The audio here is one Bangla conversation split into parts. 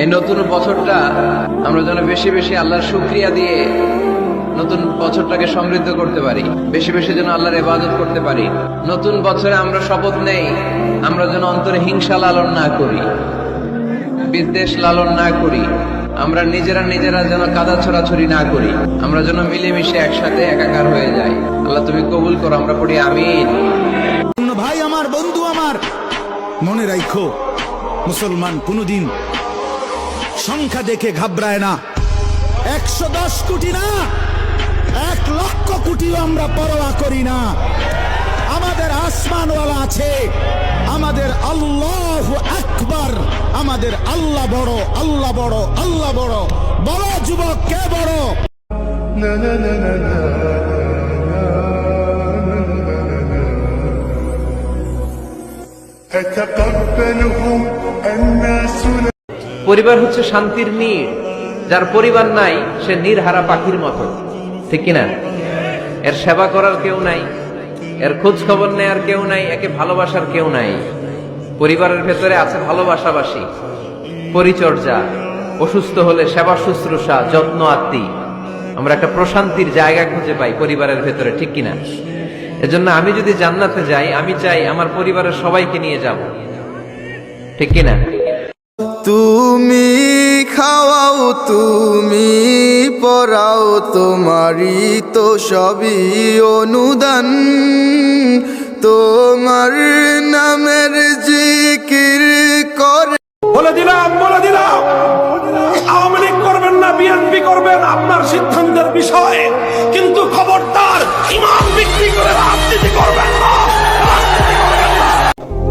এই নতুন বছরটা আমরা যেন বেশি বেশি আল্লাহর শুক্রিয়া দিয়ে নতুন বছরটাকে সমৃদ্ধ করতে পারি। বেশি বেশি যেন আল্লাহর ইবাদত করতে পারি। নতুন বছরে আমরা শপথ নেই, আমরা যেন অন্তরে হিংসা লালন না করি, বিদ্বেষ লালন না করি, আমরা নিজেরা নিজেরা যেন কাদা ছড়াছড়ি না করি, আমরা যেন মিলেমিশে একসাথে একাকার হয়ে যাই। আল্লাহ তুমি কবুল করো, আমরা পড়ি আমিন। ভাই আমার, বন্ধু আমার, মনে রাখো মুসলমান কোনদিন সংখ্যা দেখে ঘাবড়ায় না একশো দশ কোটি না এক লক্ষ কোটিও আমরা পরোয়া করি না আমাদের আসমানওয়ালা আছে আমাদের আল্লাহ আকবার আমাদের আল্লাহ বড় আল্লাহ বড় আল্লাহ বড় বড় যুবক কে বড় تتقبله الناس পরিবার হচ্ছে শান্তির নীড় যার পরিবার নাই, সে নীড়হারা পাখির মতো। ঠিক কিনা? এর সেবা করার কেউ নাই, এর খোঁজ খবর নেয়ার কেউ নাই, একে ভালোবাসার কেউ নাই। পরিবারের ভেতরে আছে ভালোবাসাবাসী, পরিচর্যা, অসুস্থ হলে সেবা শুশ্রূষা, যত্ন আত্মি। আমরা একটা প্রশান্তির জায়গা খুঁজে পাই পরিবারের ভেতরে, ঠিক কিনা? এজন্য আমি যদি জান্নাতে যাই, আমি চাই আমার পরিবারের সবাইকে নিয়ে যাব। ঠিক কিনা? তুমি পড়াও তোমারই তো সবই অনুদান। তোমার নামের জিকির করে বলে দিলাম বলে দিলাম। আওয়ামী লীগ করবেন না বিএনপি করবেন আপনার সিদ্ধান্তের বিষয়। কিন্তু খবরদার ইমাম বিক্রি করে রাজনীতি করবেন না।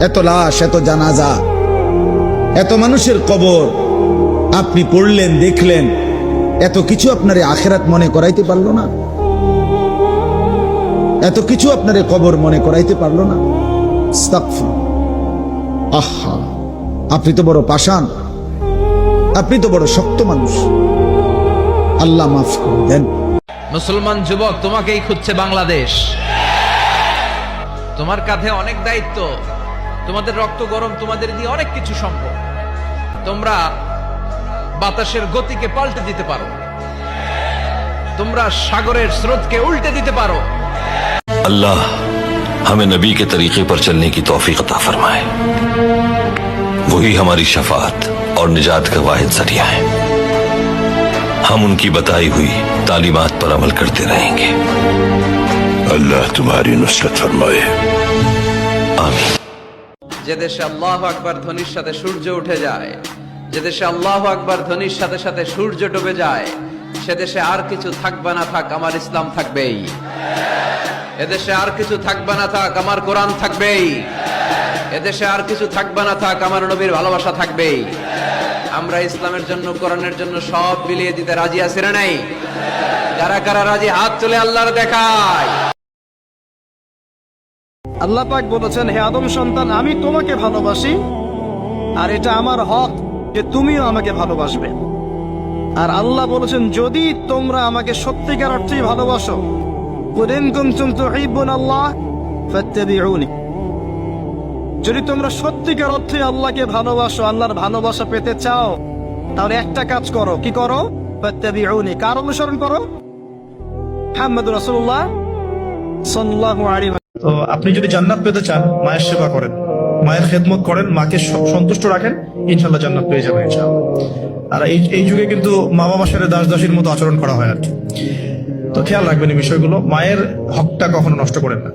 এত লাশ এত জানাজা এত মানুষের কবর। আপনি পড়লেন, দেখলেন, এত কিছু আপনারে আখেরাত মনে করাইতে পারল না? এত কিছু আপনারে কবর মনে করাইতে পারল না। আহা, আপনি তো বড় পাষাণ। আপনি তো বড় শক্ত মানুষ। আল্লাহ মাফ করে দেন। মুসলমান যুবক, তোমাকেই খুঁজছে বাংলাদেশ। তোমার কাঁধে অনেক দায়িত্ব। তোমাদের রক্ত গরম, তোমাদের দিয়ে অনেক কিছু সম্ভব। তোমরা বাতাসের গতিকে পাল্টে দিতে পারো তোমরা সাগরের স্রোতকে উল্টে দিতে পারো अल्लाह हमें नबी के तरीके पर चलने की तौफीक अता फरमाए वही हमारी शफात और निजात का वाहिद जरिया है हम उनकी बताई हुई तालीमात पर अमल करते रहेंगे अल्लाह तुम्हारी नुसरत फरमाए आमीन যে দেশে আল্লাহ আকবার ধ্বনির সাথে সূর্য উঠে যায় যে দেশে আল্লাহ আকবার ধ্বনির সাথে সাথে সূর্য ডুবে যায়, সে দেশে আর কিছু থাকবে না থাক, আমার ইসলাম থাকবেই। এদেশে আর কিছু থাকবে না থাক, আমার কোরআন থাকবেই। এদেশে আর কিছু থাকবে না থাক, আমার নবীর ভালোবাসা থাকবেই। আমরা ইসলামের জন্য, কোরআনের জন্য সব বিলিয়ে দিতে রাজি আছি না নাই? কারা কারা রাজি? হাত তুলে আল্লাহর দেখায়। আল্লাহ পাক বলেছেন, হে আদম সন্তান, আমি তোমাকে ভালোবাসি, আর এটা আমার হক। যে তুমিও আমাকে ভালোবাসবে। আর আল্লাহ বলেছেন, যদি তোমরা আমাকে সত্যিকার অর্থেই ভালোবাসো যদি তোমরা সত্যিকার অর্থে আল্লাহকে ভালোবাসো, আল্লাহর ভালোবাসা পেতে চাও, তাহলে একটা কাজ করো, কি করো? কার অনুসরণ করো? তো আপনি যদি জান্নাত পেতে চান, মায়ের সেবা করেন। মায়ের খেদমত করেন, মাকে সন্তুষ্ট রাখেন। ইনশাল্লাহ জান্নাত পেয়ে যাবে আর এই এই যুগে কিন্তু মা বাবার সাথে দাস দাসীর মতো আচরণ করা হয় আর কি। তো খেয়াল রাখবেন এই বিষয়গুলো, মায়ের হকটা কখনো নষ্ট করেন না।